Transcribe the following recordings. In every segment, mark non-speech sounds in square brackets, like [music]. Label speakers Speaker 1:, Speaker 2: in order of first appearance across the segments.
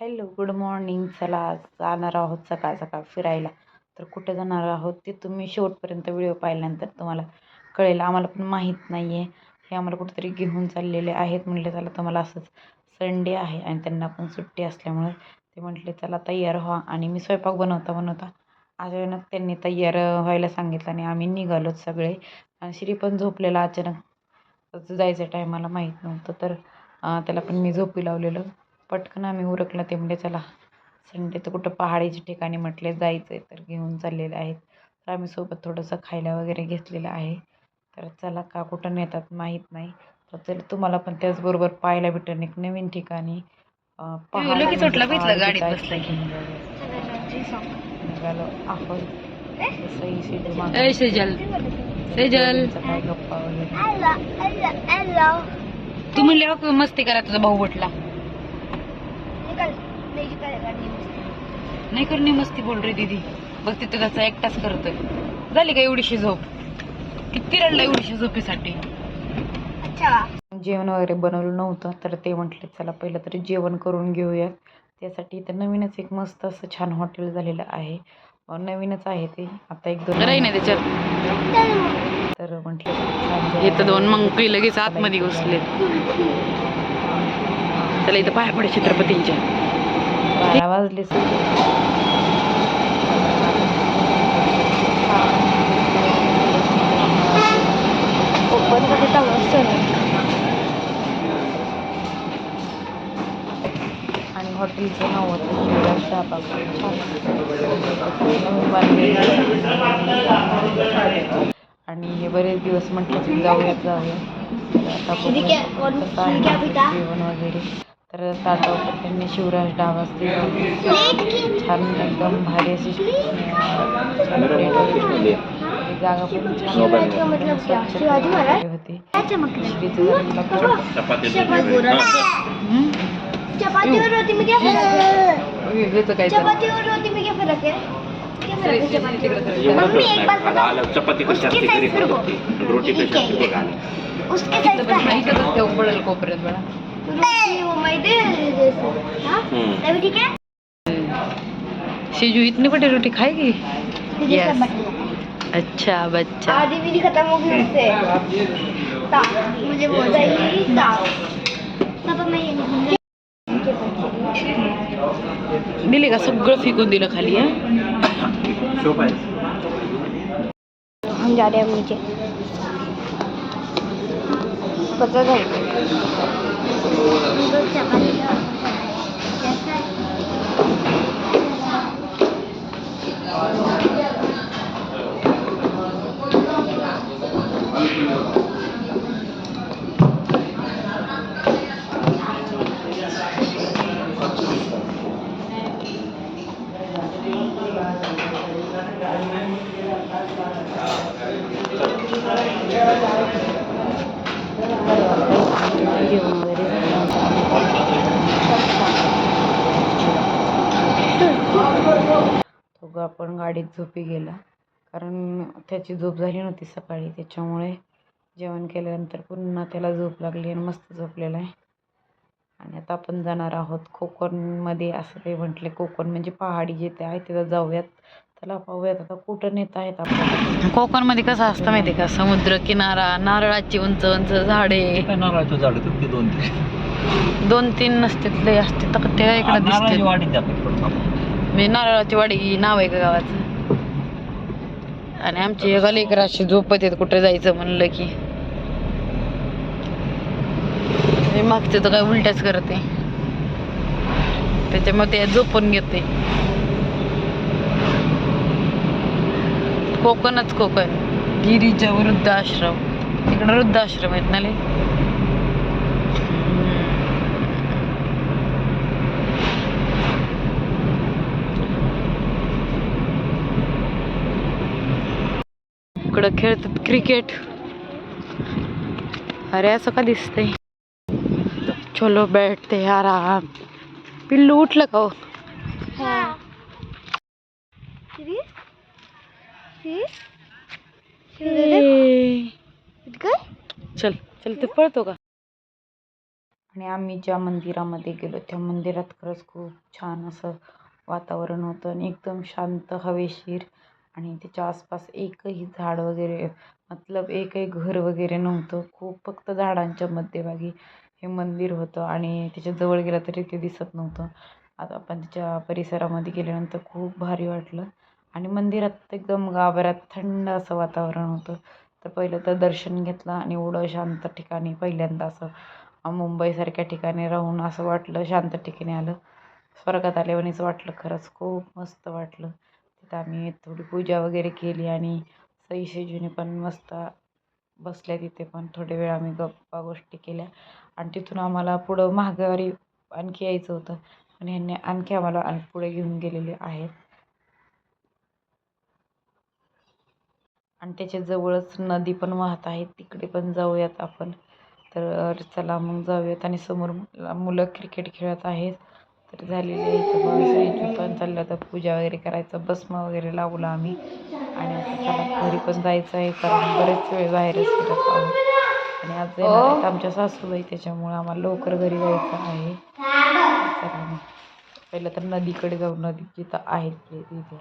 Speaker 1: Hello good morning. चला आज जाणार आहोत सकाळ सकाळ फिरायला. तर कुठे जाणार आहोत ते तुम्ही शेवटपर्यंत व्हिडिओ पाहिल्यानंतर तुम्हाला कळेल. आम्हाला पण माहीत नाही आहे हे आम्हाला कुठेतरी घेऊन चाललेले आहेत. म्हटले चला तुम्हाला असंच संडे आहे आणि त्यांना पण सुट्टी असल्यामुळे ते म्हटले चला तयार व्हा. आणि मी स्वयंपाक बनवता बनवता अचानक त्यांनी तयार व्हायला सांगितलं आणि आम्ही निघालोत सगळे. आणि श्री पण झोपलेला अचानक. जायचं टायमाला माहीत नव्हतं तर त्याला पण मी झोपी लावलेलं. पटकन आम्ही उरकलं ते म्हणजे चला संडेचं कुठं पहाडीच्या ठिकाणी म्हटले जायचं आहे तर घेऊन चाललेले आहेत. तर आम्ही सोबत थोडंसं खायला वगैरे घेतलेलं आहे. तर चला का कुठं नेतात माहीत नाही. तर चला तुम्हाला पण त्याचबरोबर पाहायला भेटेल एक नवीन ठिकाणी. म्हणजे. निघालो गप्पा वगैरे.
Speaker 2: तू म्हणले मस्ती करा तुझा भाऊ म्हटला नाही करणे मस्ती बोल रे दीदी. बघ तिथं त्याचा एकटाच करतोय. झाली का एवढीशी झोप? किती रडला एवढीशी झोपेसाठी?
Speaker 1: जेवण वगैरे बनवलं नव्हतं तर ते म्हटले चला पहिलं तरी जेवण करून घेऊयात. त्यासाठी इथं नवीनच एक मस्त असं छान हॉटेल झालेलं आहे. नवीनच आहे ते. आता एक दोन
Speaker 2: राही ना त्याच्यात.
Speaker 1: तर म्हटलं जेवण
Speaker 2: इथं दोन. काही लगेच आतमध्ये घुसले [laughs] त्याला इथं पाय पडे छत्रपतींच्या.
Speaker 1: बारा वाजले आणि हॉटेलचं नाव होतं शिवराज ढाबा छान. नवीन बांधलेलं आहे. आणि हे बरेच दिवस म्हटलं की जाऊयात तर आता जेवण वगैरे. तर ताटावर त्यांनी शिवराज ढाबा असते. छान एकदम भारी अशी जागा पण छान? होती?
Speaker 3: चपाती है
Speaker 2: वेगळंच काय
Speaker 3: है? है
Speaker 4: कशी असते रोटी कशी बघ.
Speaker 2: कोपऱ्यात
Speaker 3: वो मैदे हाँ?
Speaker 4: हम्म.
Speaker 3: तभी ठीक है?
Speaker 2: शिजू इतनी बड़ी रोटी खाएगी? अच्छा बच्चा।
Speaker 3: आधी भी नहीं खत्म होगी उससे। मुझे बोल रही ता। पापा मैं ये नहीं
Speaker 2: दिली का सगळं फेकून दिलं खाली हा?
Speaker 4: आहे
Speaker 3: हम जा रहे हैं नीचे। पता था
Speaker 1: जेवण तो ग आपण गाडीत झोपी गेला. कारण त्याची झोप झाली नव्हती सकाळी त्याच्यामुळे जेवण केल्यानंतर पुन्हा त्याला झोप लागली आणि मस्त झोपलेला आहे. आणि आता आपण जाणार आहोत कोकणमध्ये असं ते म्हटले कोकण म्हणजे पहाडी जिथे आहे तिथं जाऊयात. त्याला पाहूयात आता कुठं नेत आहेत आपल्याला
Speaker 2: कोकणमध्ये कसं असतं माहितीये का? समुद्र किनारा नारळाची उंच उंच झाडे.
Speaker 5: नारळाचं झाड दोन तीन
Speaker 2: दोन तीन नसतात लय असते तर ते इकडे दिसते म्हणजे नारळाची वाडी नाव आहे का गावाचं? आणि आमची एक लेकर अशी झोपत येत कुठे जायचं म्हणलं की. मी मागचे तर काय उलट्याच करते त्याच्यामुळे ते झोपून घेते. कोकणच कोकण. गिरीच्या वृद्धाश्रम तिकडं वृद्धाश्रम आहेत ना इकडं खेळतात क्रिकेट अरे असं का दिसतंय? चलो बैठते आराम. पिल्लू उठलं का हो?
Speaker 3: हाँ.
Speaker 2: चल चल ते पळतो का?
Speaker 1: आणि आम्ही ज्या मंदिरामध्ये गेलो त्या मंदिरात खरंच खूप छान असं वातावरण होतं आणि एकदम शांत हवेशीर. आणि त्याच्या आसपास एकही झाड वगैरे मतलब एकही घर वगैरे नव्हतं. खूप फक्त झाडांच्या मध्यभागी हे मंदिर होतं आणि त्याच्याजवळ गेलं तरी ते दिसत नव्हतं. आता आपण त्याच्या परिसरामध्ये गेल्यानंतर खूप भारी वाटलं. आणि मंदिरात एकदम गाभाऱ्यात थंड असं वातावरण होतं. तर पहिलं तर दर्शन घेतलं आणि एवढं शांत ठिकाणी पहिल्यांदा असं मुंबईसारख्या ठिकाणी राहून असं वाटलं शांत ठिकाणी आलं. स्वर्गात आल्यावानीच वाटलं खरंच. खूप मस्त वाटलं. तिथं आम्ही थोडी पूजा वगैरे केली आणि सई शेजूने पण मस्त बसल्या तिथे पण थोडे वेळ आम्ही गप्पा गोष्टी केल्या. आणि तिथून आम्हाला पुढं महागारी आणखी यायचं होतं. आणि ह्यांनी आणखी आम्हाला आणि पुढे घेऊन गेलेले आहेत. आणि त्याच्या जवळच नदी पण वाहत आहे. तिकडे पण जाऊयात आपण. तर चला मग जाऊयात. आणि समोर मुलं मुलं क्रिकेट खेळत आहेत. तर झालेले आहे इथं बस यायची पण चाललं तर पूजा वगैरे करायचं भस्म वगैरे लावलं आम्ही. आणि आता घरी पण जायचं आहे कारण बरेच वेळ बाहेरच फिरत आहोत आणि आज आमच्या सासूबाई त्याच्यामुळे आम्हाला लवकर घरी जायचं आहे. पहिलं तर नदीकडे जाऊ नदी जिथं आहे तिथे.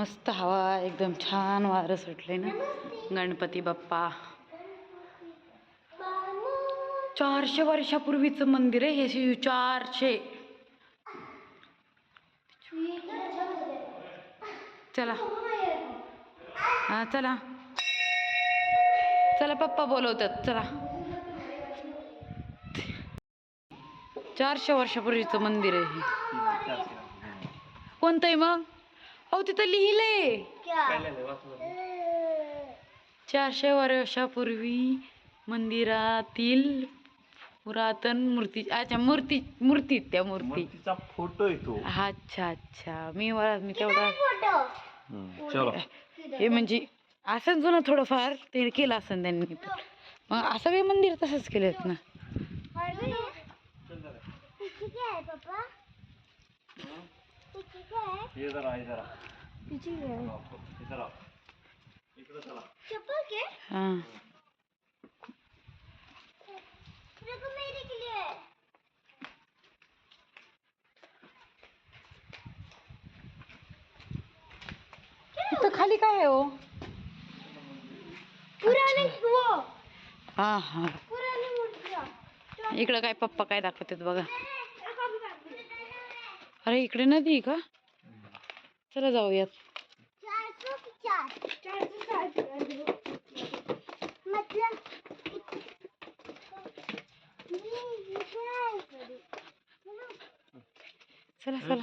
Speaker 1: मस्त हवा एकदम छान वारं सुटले ना. गणपती बाप्पा. चारशे वर्षापूर्वीचं मंदिर आहे हे शिव चारशे. चला. हा चला. चला पप्पा बोलवतात. चला. चारशे वर्षापूर्वीचं मंदिर आहे हे. कोणतं आहे मग? अहो तिथं लिहिलंय. चारशे वर्षापूर्वी मंदिरातील पुरातन मूर्ती अच्छा मूर्ती मूर्ती त्या मूर्ती.
Speaker 5: मूर्तीचा फोटो आहे तो.
Speaker 1: अच्छा अच्छा. मी मला मी तेवढा
Speaker 5: चलो.
Speaker 1: हे म्हणजे असं जुनं थोडंफार ते केलं असेल त्यांनी. मग असं काही मंदिर तसंच केलेत ना.
Speaker 3: आहे पप्पा? तिची काय
Speaker 5: हे जरा. इकडं चला.
Speaker 3: चप्पल के?
Speaker 1: हां.
Speaker 3: देखो मेरे के लिए.
Speaker 1: इथं खाली काय आहे हो
Speaker 3: पुराने वो.
Speaker 1: हां हां. इकडं काय पप्पा काय दाखवतात बघा. अरे इकडे नदी आहे का? चला जाऊयात? चला चला.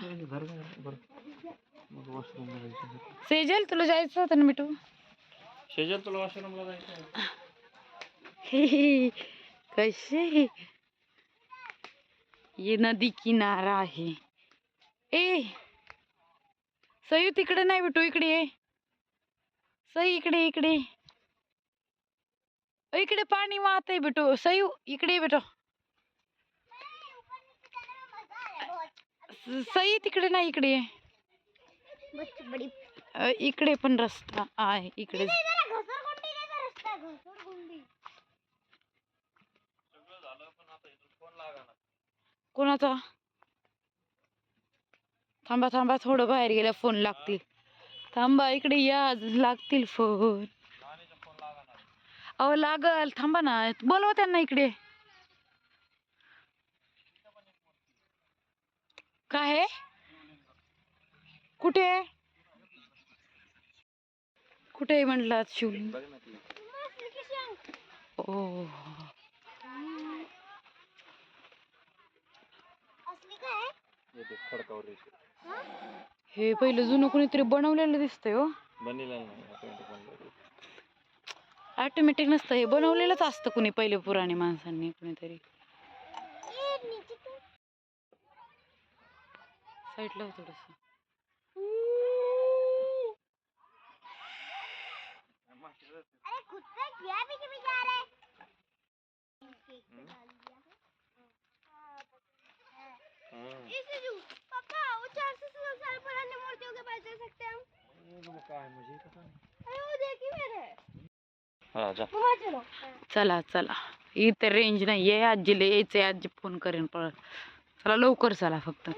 Speaker 5: मग वॉशरूमला जायचं
Speaker 1: सेजल तुला जायचं होतं ना मिठू?
Speaker 5: शेजल तुला वॉशरूमला जायचं
Speaker 1: हे. कसे? ये नदी किनारा आहे. ए सयू तिकडे नाही बेटू इकडे ये. सई इकडे इकडे. इकडे पाणी वाहत आहे बेटू सयू इकडे बेटो स- सई तिकडे नाही इकडे ये. इकडे पण रस्ता आहे इकडे. कोणाचा? थांबा थांबा थोडं बाहेर गेल्या फोन लागतील. थांबा इकडे या लागतील फोन अहो लागल. थांबा ना. बोलवा त्यांना इकडे. काय आहे? कुठे? आहे? कुठे आहे म्हटलं शिवलिंग ओ
Speaker 3: असली काय? है?
Speaker 5: येते खडकावर
Speaker 1: हे पहिलं जुनं कोणीतरी बनवलेलं दिसतंय हो.
Speaker 5: बनिलेलं नाही.
Speaker 2: ऑटोमॅटिक नसतं हे बनवलेलंच असतं कुणी पहिले पुराणे माणसांनी कुणीतरी. साईडला हो थोडस.
Speaker 3: अरे खुद से किया भी कि जा रहे इसे जो पापा वो चार सौ साल पुरानी मूर्तियों के पास जा सकते हैं हम।
Speaker 5: काय मुझे पता नहीं।
Speaker 3: अरे वो देखी मेरे
Speaker 5: हाँ जा।
Speaker 3: वहाँ चलो।
Speaker 2: चला चला। इथे रेंज नाही आहे आजीला यायचंय आजी फोन करेन पळ चला लवकर चला फक्त।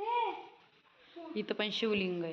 Speaker 3: है
Speaker 2: इथं पण शिवलिंग आहे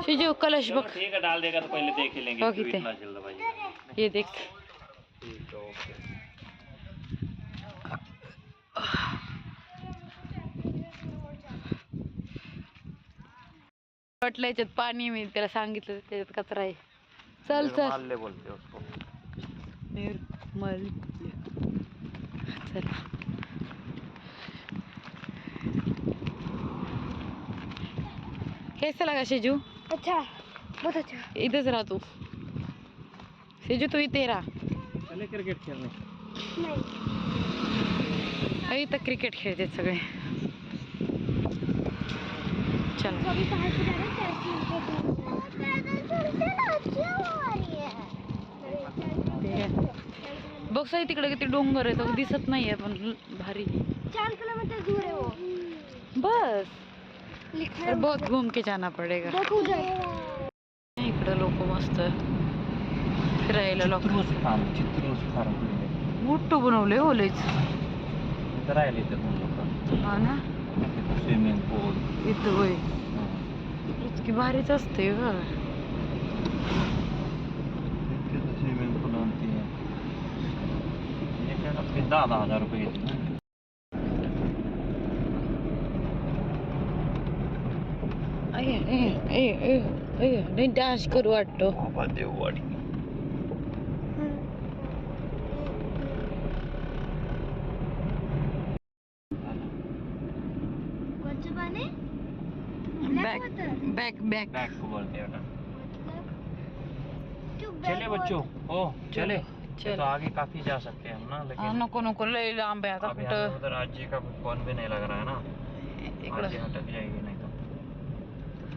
Speaker 2: शिजू कलश बघ
Speaker 5: चलो ठीक है डाल देगा तो पहले देख ही लेंगे
Speaker 2: कितने?
Speaker 5: इतना जल्दबाजी
Speaker 2: ये देख।
Speaker 5: ठीक है ओके।
Speaker 2: वाटलं याच्यात पाणी मी त्याला सांगितलं त्याच्यात कचरा आहे. चल चल.
Speaker 5: हैं
Speaker 2: निर्मल चला. कैसा लगा शिजू?
Speaker 3: अच्छा. बहुत अच्छा.
Speaker 2: इथंच राहा तू. शिजू तू इथे राहा.
Speaker 5: चले क्रिकेट खेलने
Speaker 3: नहीं.
Speaker 2: अरे इथं क्रिकेट खेळते सगळे. चला. बघ साई तिकडे किती डोंगर आहे तो दिसत नाहीये पण भारी.
Speaker 3: चार किलोमीटर दूर है वो.
Speaker 2: बस. पर बहुत घूम के जाना पडेगा।
Speaker 3: उधर
Speaker 2: इकडे लोक मस्त फिरायला लोक। मोठं बनवलंय ओलेच
Speaker 5: राहिले तर लोक.
Speaker 2: हा ना?
Speaker 5: स्विमिंग पूल
Speaker 2: इथं होय. इतकी भारीच असते ग.
Speaker 5: स्विमिंग पूल दहा दहा हजार रुपये
Speaker 2: नाही डान्स करू वाटतो
Speaker 5: बाबा देववाडी
Speaker 3: कौन से पानी
Speaker 2: बॅक बॅक बॅक
Speaker 5: बैग को बोलते हैं ना चले बच्चों ओ चले
Speaker 2: चल।
Speaker 5: तो आगे काफ़ी जा सकते हैं हम ना
Speaker 2: हा,
Speaker 5: लेकिन
Speaker 2: नको नको लय लांब आहे आता
Speaker 5: उधर आजी का फ़ोन भी नहीं लग रहा है ना आजी हटक जाएगी नहीं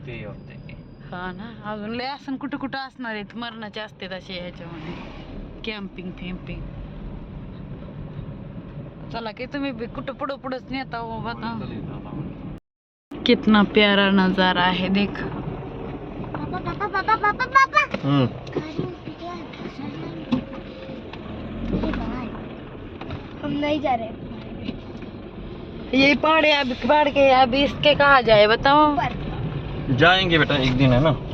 Speaker 5: तो होते.
Speaker 2: हा ना अजून लय असं कुठं कुठं असणार आहेत मरणाचे असते असे ह्याच्यामध्ये. कॅम्पिंग फॅम्पिंग चला की तुम्ही बी कुठं पुढं पुढंच नेता हो बता कितना प्यारा नजारा है देख।
Speaker 3: हम नहीं जा रहे
Speaker 2: ये पहाड़ है अभी पहाड़ के अभी इसके कहा जाए बताओ।
Speaker 5: जाएंगे बेटा एक दिन है ना?